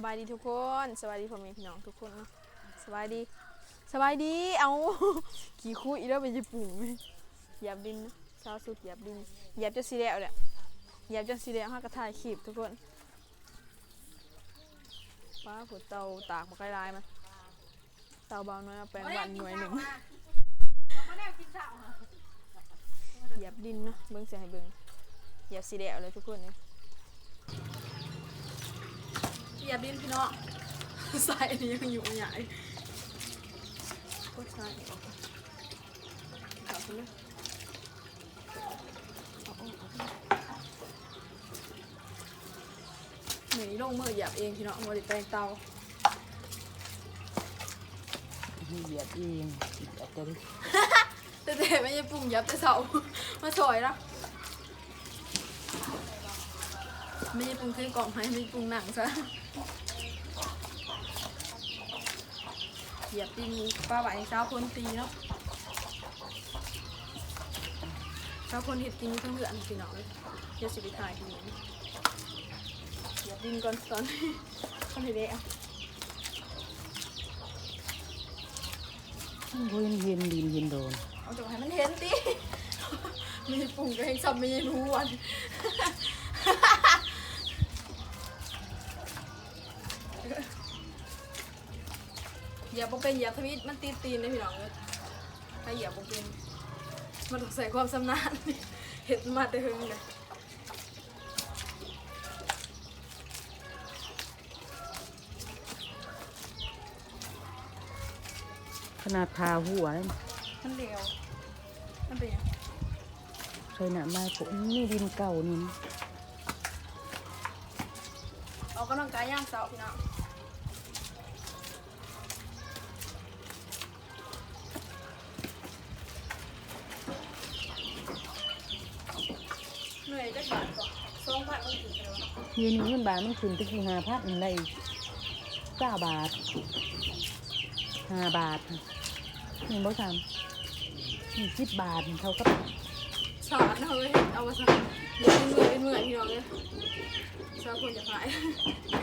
สบายดีทุกคนสบายดีพ่อแม่พี่น้องทุกคนเนาะสบายดีสบายดีเอาขี่คุยแล้วไปญี่ปุ่นไหมหยียบดินเนะชาวสุดหยียบดินหยียบจนสีแดงเลยหยียบจนสีแดงห้ากระถ่ายขีบทุกคนป้าผุดเตาตากมาใกล้ลายมันเตาเบาน้อยเอาแปลงวันหน่วยหนึ่งเหยียบดินเนาะเบิ้งเสียให้เบิ้งหยียบสีแดงเลยทุกคนเลย ยียบดินพี่น้องใส่อันนี้ยังอยู่ใหญ่กดใส่ออกขับไปเลยเอาออกเอาออกเหมือนลงมือเหยียบเองพี่น้องมือติดแปลงเตาเหยียบเองเหยียบตัวนี้แต่แต่ไม่ใช่ปุ่งเหยับแต่เสามาซอยแล้วไม่ใช่ปุ่งเครื่องกล่องให้ไม่ใช่ปุ่งหนังซะเห ยียบดินป้าไหวเช้าคนตีเนาะเช้าคนเห็ดกินอยู่ทั้งเดือนพี่น้องเลยเดี๋ยวสิไปถ่ายทีนี้เหยียบดินก่อนตอนคนเห็ดเดะโอ้ยเห็นดินเห็นโดนเอาจากให้มันเห็นติมีปุ่งก็เห็นซ้ำไม่รู้วัน เห ยียบบ่เป็นเหยียบทวิตมันตีนตีนเลยพี่น้องเลยถ้าเหยียบบ่เป็นมันต้องใส่ความสำนานเห็นมาแต่หึงเลยขนาดพาหัวเลยมันเร็วมันเป็นหยังใส่หนาไม้ผมนี่ดินเก่านี่นะออกกำลังกายย่างเสาพี่น้องเหนื่อยจักบาทก่อนสองบาทมันถึง เลยวะเย็นนี้เงินบาทมันขึ้นตะกี้ห้าพันอะไรเก้าบาทห้าบาทหนึ่งร้อยสามสี่สิบบาทเท่ากับสอนเอาไว้เอามาสอนเดี๋ยวเป็นเมื่อยเป็นเมื่อยพี่น้องเลยสาวคนจะหาย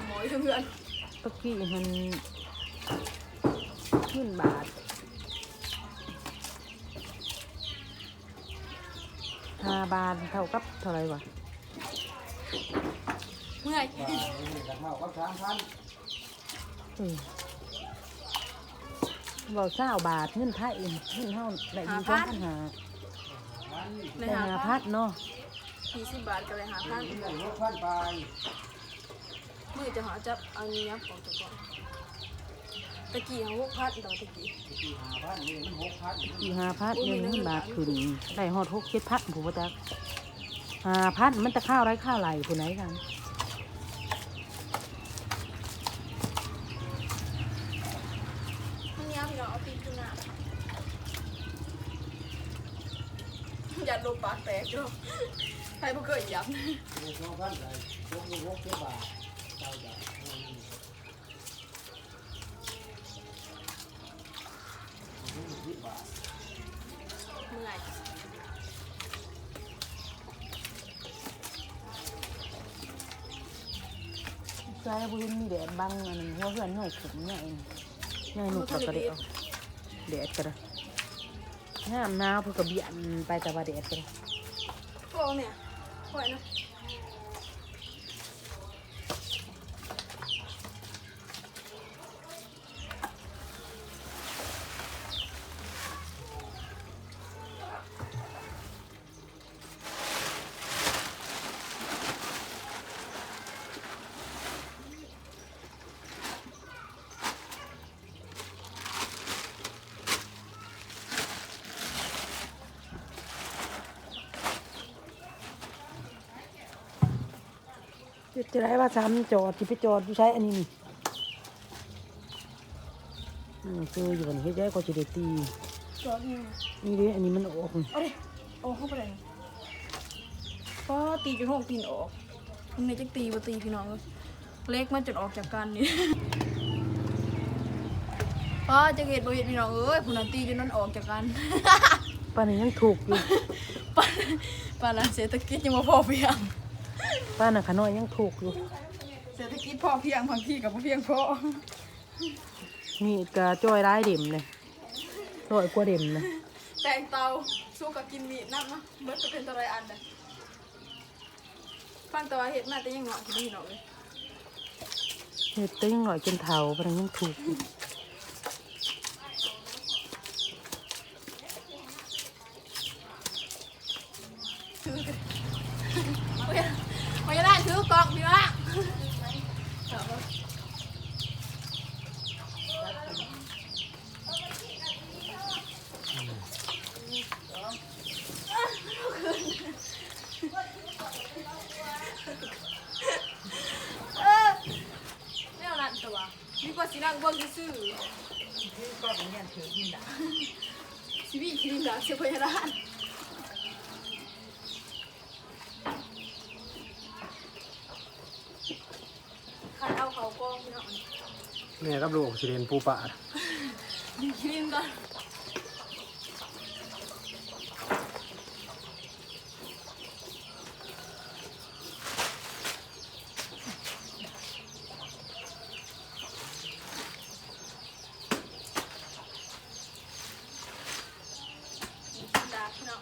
หมอยเพื่อนตะกี้มันเงินบาทห้าบาทเท่ากับเท่าไหรวะ เมื่อยเออบอกเศร้าบาทเงินไทยเงินเท่าไหร่ดีก็พันหาในได้หาหาพัพัดดเนาะสี่สิบบาทก็เลยหาพันมือจะหาจับเอาเนี้ยของตัวก่อนตะกี้หาหกพันต่อตะกี้อีหาพัดเงินเงินบาทขึ้นได้ฮอดหกเจ็ดพัดผู้ประจักหาพัดมันจะข้าวไรข้าวไหลผู้ไหนกัน มันเนี้ยพี่น้องเอาปีนขึ้นหน้าอย่าล งปากแตกจ้ะใครบ่เคยยับเมื่อยใช่บุญมีแดดบังอันนี้หัวเพื่อนหน่อยขุมใหญ่ใหญ่หนุกก็ได้เอาแดดก็ได้ห้ามหนาวเพื่อกระเบียนไปแต่ว่าแดดก็ได้ พวกเนี่ยปล่อยนะจะได้ว่าซ้ำจอดที่ไปจอดอยู่ใช้อันนี้นี่อืมคืออยู่กันเฮ็ดได้ก็จะได้ตีจอดอยู่นี่เด้อันนี้มันออกเอาดิโอ้เข้าไปเลยก็ตีจนหกตีนออกมันในจักตีบ่ตีพี่น้องเลยเล็กมันจนออกจากกันนี่ป้าจะเห็ดบ่เห็ดพี่น้องเอ้ยผู้นั้นตีจนนั้นออกจากกันป้านี่ยังถูกอยู่ป้าป้านั้นเศรษฐกิจยังบ่พอเพียง ป้าน่ะขาน้อยยังถูกอยู่เเศรษฐกิจพอเพียงบางที่กับบ่เพียงพอมีดกะจ้อยร้ายเด่มเลยร้อยกว่าเด่มเลยแต่งเตาสู้กับกินมีดน้ำเนาะเบิดจะเป็นตัวไรอันเด้อฟังแต่ว่าเห็ดมาแต่ยังเหงาะที่นี่เนาะเลยเฮ็ดแต่ยังหน่อยจนเฒ่าปานนั้นยังถูกอยู่ ถือมาจะได้ถือกล่องพี่ว่าไม่ เอานั่นตัวดีกว่าสินั่งเบิ่งซื่อๆชีวิตคิรินดาเสียพยาดานขันเอาเขากองพี่น้องแม่กับลูกสิเรียนปูป่าดีคิรินก่อนดาพี่น้อง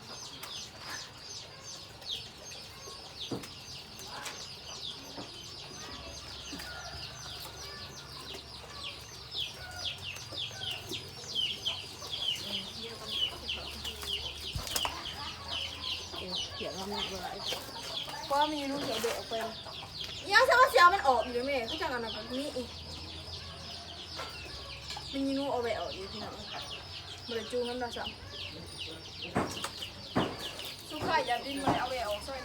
เขียนว่ามันบ่หลายาะว่ามีลูกเสียเด็กออกไปยังจะว่าเสียมันออกอยู่แม่ก็จังอันนั้นแบบนี้อีกมันยีนูเอาไปออกอยู่ที่น้องบริจูงน้ำดาสัมสุขายอย่าดิ้นเลยเอาไปออกซอย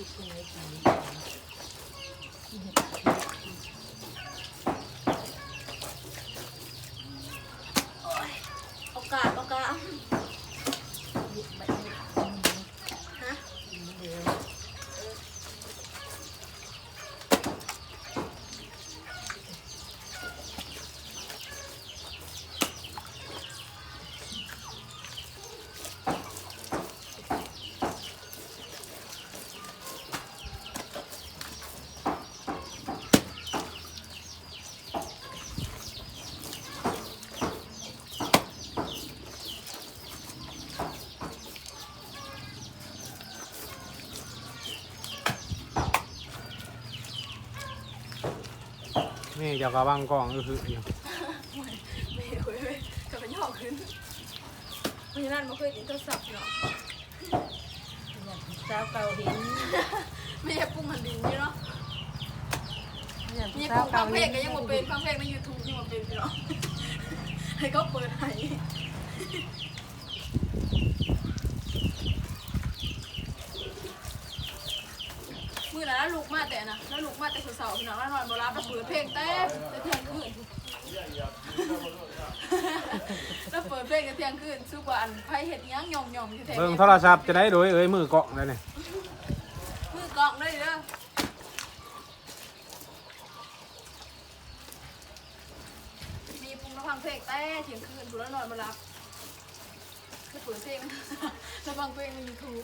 で、このやつも見に行。 ม่เจ้ากระบังกล้องก็คืออยู่ไม่เว้ยเว้ยกลับไปย่อขึ้นเพราะฉะนั้นมันเคยกินโทรศัพท์เนาะสาวเก่าหินไม่ใช่ปุ้งมันดินนี่เนาะนี่ปุ่มฟังเพลงก็ยังมาเป็นฟังเพลงในยูทูบยังมาเป็นเนาะให้เขาเปิดให้ มือนั้นลูกมาแต่นะแล้วลูกมาแต่เสาๆพี่น้องนอนบ่รับแล้วเปิดเพลงเต้แต่เที่ยงคืนแล้วเปิดเพลงกันเที่ยงคืนสู้กว่าอันไผเฮ็ดยังยอมๆอยู่แท้เบิ่งโทรศัพท์จะได้โดยเอ้ยมือเกล้องเลยนี่มือเกล่องด้วยเด้อมีปุ่มแล้วฟังเพลงแต่เที่ยงคืนดูแล้วนอนบ่รับแล้วเปิดเพลงแล้วฟังเพลงในยูทูบ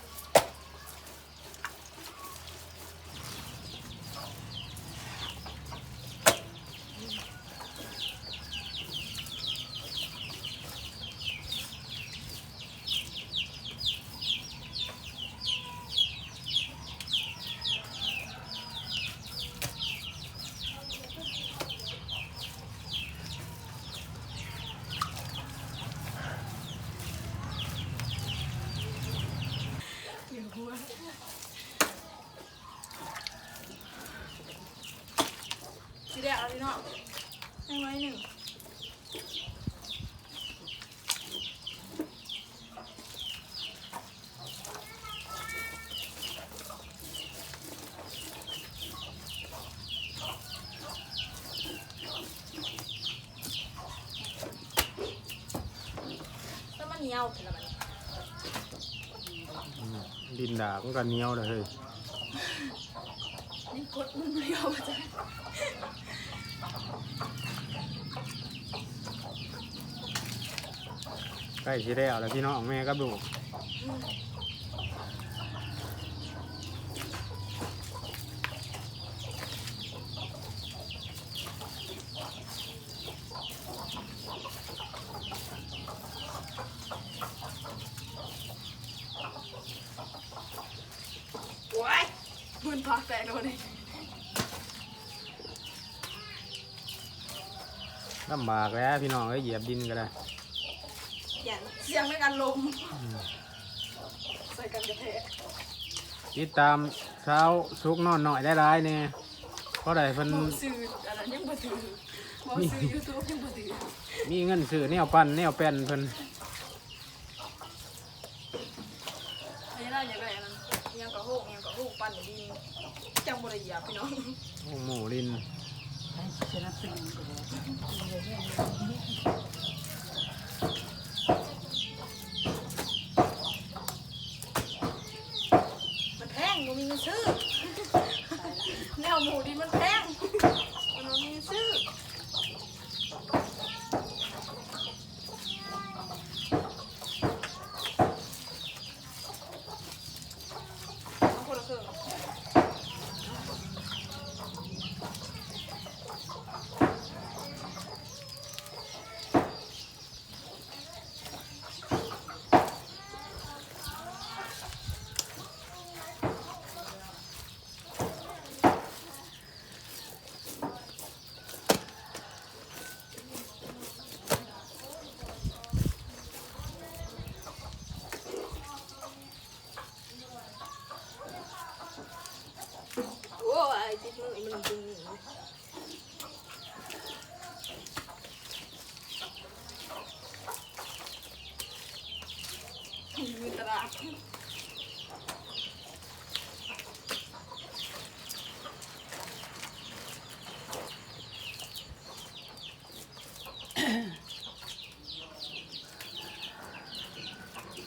หัวสีแดงเอาพี่น้องให้ไว้หนึ่ง ดาบมันก็เหนียวเลยเฮ้ยนี่กดมึงไม่ยอมจ้ะใกล้สิได้เอาแล้วพี่น้องแม่กับลูก โอ้ยมันพัก แตกโดนเลยลำบากแล้วพี่น้องเอ้ยเหยียบดินก็ได้อย่างเสียงในการลมใส่กันกระแทกติดตามเช้าสุกนอนหน่อยได้ร้ายเนี่ยเพราะใดเพิ่นบ่ซื้ออันนั้นยังบ่ซื้อบ่ซื้อยูทูบยังบ่ซื้อมีเงินซื้อแนวปั้นแนวแป้นเพิ่นอันนี้เราอยากได้อันนั้นยังกับ ลูกยังกับลูกปั่นดินจังบริยาพี่น้องหมูหมูดินให้สนับสนุนก็ได้มันแพงบ่มีเงินซื้อแนวหมูดินมันแพงมันบ่มีเงินซื้อเอาคนละครึ่ง โอ้ยติดมือมันดึงมือตลาด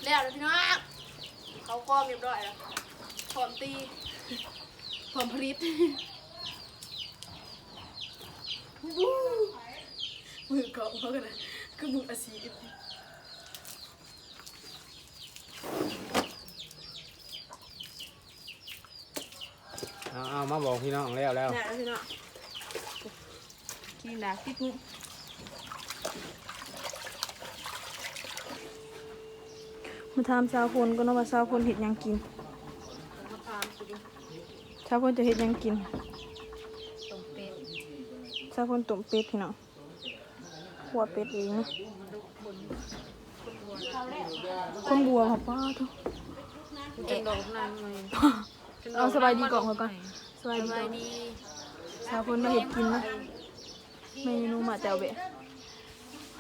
แล้วเลยพี่น้อง เขาก็เรียบร้อยแล้วพร้อมตีผลผลิตวู้มือเกาะเขากันนะคือมืออาชีพเอาเอามาบอกพี่น้องแล้วแล้วเนี่ยพี่น้องกินดาติดมือ มาทำชาวพลก็น้องว่าชาวพลเห็ดหยังกินชาวพลจะเห็ดหยังกินต้มเป็ดชาวพลตุ่มเป็ดพี่น้องขัวเป็ดเองนะคนบัวค่ะป้าทุกเอ็ดดอกนั่นเลยเอาสบายดีก่อนเขาก่อนสบายสดีบาก่อยนดีชาวพลมาเห็ดกินนะเมนูหมาแจ่วเบะ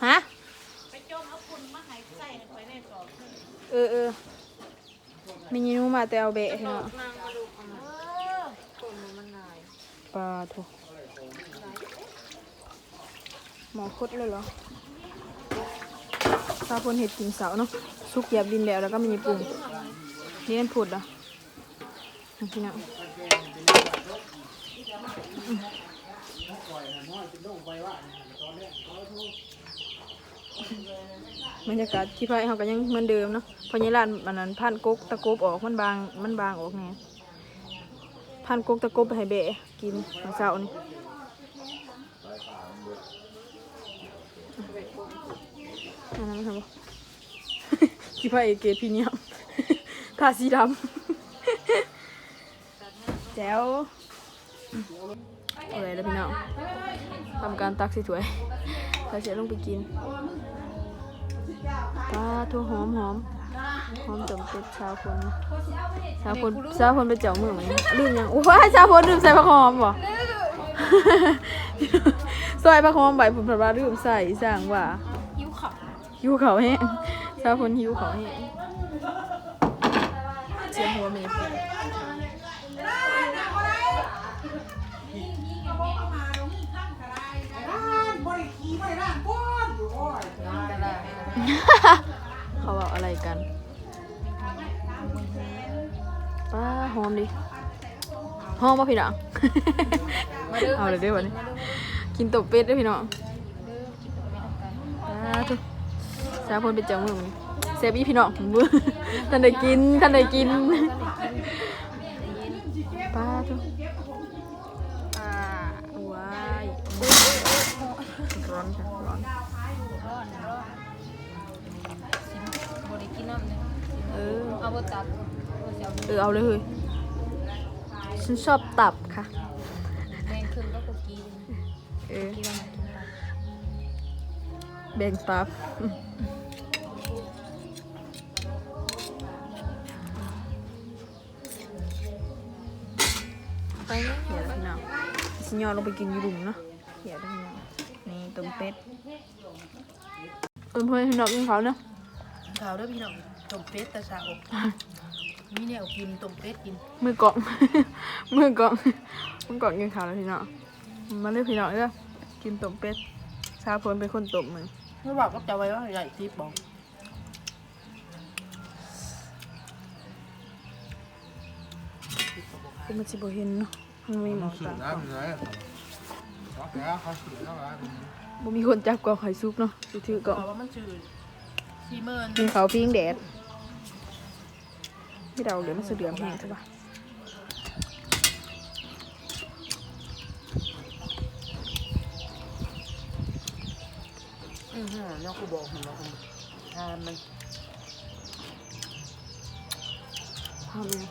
ฮะ เออเออเมนูมาแจ่เบะเนาะนางมาดูเอามาต้มมันลายปลาถูกหมอคดเลยเหรอชาวพลเห็ดกินเสาเนาะสุกเหยียบดินแล้วแล้วก็มีปุ่งนี่นั่นผุดอะพี่น้อง บรรยากาศที่ไพ่เขาก็ยังเหมือนเดิมเนาะพราะยี่ร้านมันนั้นพันกกตะกบออกมันบางมันบางออกไงพันกกตะกบไปให้เบะกินตอนเช้านี่อันนั้นทำบ่ที่ไพ่เกพีเมียมทาสีดำแจ๋วอะไรแล้วพี่น้องทำการตักส่ถ้วย เสร็จลงไปกินปลาทั่วหอมหอมหอมจมเป็ดชาวคนชาวคนชาวคนไปเจ้ามือไหมลืมยังโอ้ยชาวคนลืมใส่ผักหอมบ่ซอยผักหอมใบผุนผัดว่าลืมใส่สั่งว่ายิ้วขับหิวเขาแห้งชาวคนหิวเขาแห้งเสียงหัวเมย์ เขาบอกอะไรกันหอมดิหอมป่ะพี่น้องมาเด้อเอาเลยเด้อวันนี้กินตบเป็ดเด้วยพี่น้องเด้อกินไปทำกันสาธุสาพนเป็นเจ้ามือมื้อนี้เซฟอีพี่น้องมือท่านได้กินท่านได้กินป้าทุกอ่าว้ายร้อนค่ะร้อน ร้อนร้อนสิบริกินน้ำเลย เออ เอาบ ตับเอาเสียวเออเอาเลยเฮ้ยฉันชอบตับค่ะแมงขึ้นก็คุกกี้เออที่เรามากินตับแบ่งตับไปเดี๋ยวพี่น้องสิยอลงไปกินอยูดุมเนาะเดี๋ยวพี่น้องนี่ต้มเป็ดเออเพื่อนพี่น้องกินเขาวเนาะข่าวเด้อพี่น้อง ต้มเป็ดแต่เช้ามีแนวกินต้มเป็ดกินมือกล่อง มือกล่องมือกล่องกินข้าวแล้วพี่น้องมาเลยพี่น้องเด้อกินต้มเป็ดชาพลเป็นคนต้มมึงเมื่อบอกก็จะไว้ว่าใหญ่ทิพย์บอกกูมันสิบ่เห็นเนาะมันมีหมองสื่อตาแล้วเลยเขาแก่เขาสื่อแล้วแล้วบ่มีคนจับกล่องไข่ซุปเนาะสิถือกล่องบอกว่ามันชื่อซีเมอร์กินข้าวปิ้งแดด ไม่เดาเลยมันสะเดือมแห้งใช่ปะอือหือน้องกูบอกผมว่าผมทานมันทำยัง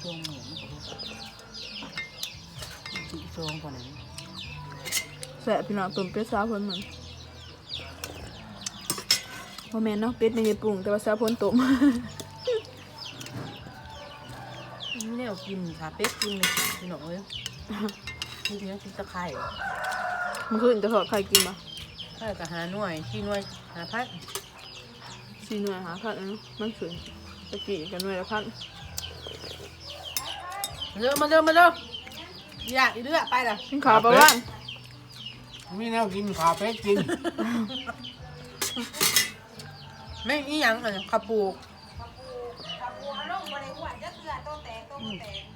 ช่วงเหมือนสีซองกว่านั้นแสบพี่น้องต้มเป็ดชาพลมัน บ่แม่นเนาะเป็ดในญี่ปุ่นแต่ว่าชาพลต้มแนวกินขาเป็ดกินเลยพี่น้องเอ้ยทีนี้กินตะไคร้มันขึ้นจะทอดไข่กินปะไข่กับหาหน่วยที่หน่วยหาพัดสี่หน่วยหาพันอันนั้นมันขึ้นตะกี้กันหน่วยละพันมาเร็วมาเร็วมาเร็วอยากอีเลือไปละกินข้าวปะว่างมีแนวกินขาเป็ดกิน ไม่อีหยังอะขับปลูก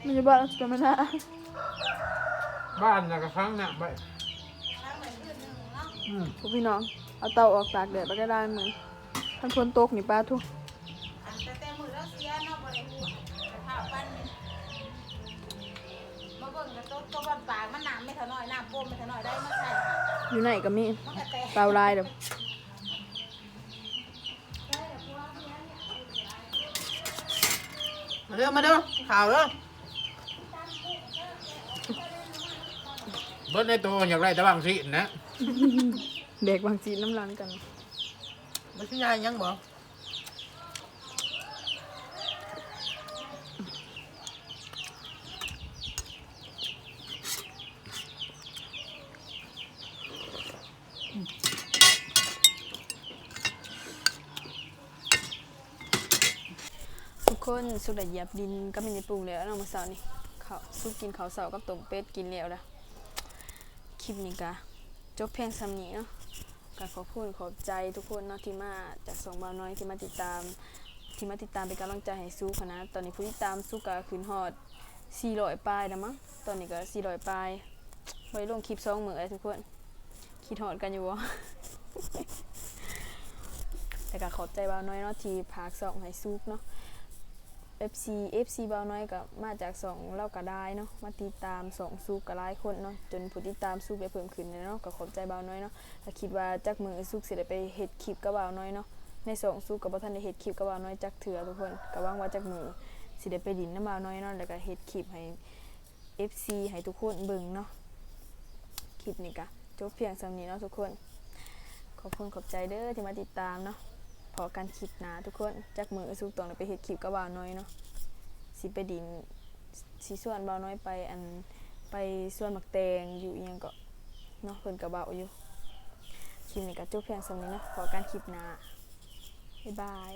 มันจะบ้าแล้วจะมาหน้าบ้านนะกระครั้งน่ะไปอืมพวกพี่น้อง เอาเตาออกตากแดดไปก็ได้เหมือนท่านฝนตกนี่ป้าทุกแต่แต่มือเราเสียเนาะบ่ได้ฮู้แต่ข้าวปั้นนี่มาเบิ่งกระต้นตัวปากมันน้ำไม่เท่าน้อยน้ำโป่มไม่เท่าน้อยได้มาใส่ค่ะอยู่ไหนก็มีมันก็แตก เตาลายเด้อม เร็วมาเร็วข่าวเร็วเบิร์ดในตัวอยากได้ตะบังสินะแบกบางจีน้ำลังกัน มาชิ้นยายยังบอก ทุกคนสุดเหยียบดินก็มีในปรุงแล้วเนาะมื้อเช้านี่เขาสุกกินเขาเช้ากับต้มเป็ดกินแล้วละคลิปนี้ก็จบเพียงสำนี้เนาะก็ขอบคุณขอบใจทุกคนเนาะที่มาจากสองบาวน้อยที่มาติดตามที่มาติดตามเป็นกำลังใจให้สู้คณะตอนนี้ผู้ติดตามสู้ก็ขึ้นฮอด400ปลายแล้วมั้งตอนนี้ก็400ปลายไว้ลงคลิป2มื้อเลยทุกคนคิดฮอดกันอยู่บ่แต่ก็ขอบใจบาวน้อยเนาะที่พากสองให้ซุกเนาะ FC FC บ่าน้อยก็มาจากสองเล่าก็ได้เนาะมาติดตามสองซุกก็หลายคนเนาะจนผู้ติดตามซุกได้เพิ่มขึ้นเนาะก็ขอบใจบาน้อยเนาะถ้าคิดว่าจักมือซุกสิได้ไปเฮ็ดคลิปกับบาน้อยเนาะในสองซุกก็บ่ทันได้เฮ็ดคลิปกับบาน้อยจักเถื่อทุกคนก็หวังว่าจักมือสิได้ไปดินน้ำบ่าน้อยเนาะแล้วก็เฮ็ดคลิปให้ FC ให้ทุกคนเบิ่งเนาะคลิปนี้ก็จบเพียงสำนี้เนาะทุกคน ขอบคุณขอบใจเด้อที่มาติดตามเนาะ พอกันคลิปหนาทุกคนจากมือสุกตองเลยไปเฮ็ดคลิปกับบ่าวน้อยเนาะสิไปดินสิส่วนบ่าวน้อยไปอันไปส่วนหมักแตงอยู่อีหยังก็เนาะเพิ่นกับบ่าวอยู่คลิปนี้ก็จบเพียงส่ำนี้เนาะพอกันคลิปหน้าบ๊ายบาย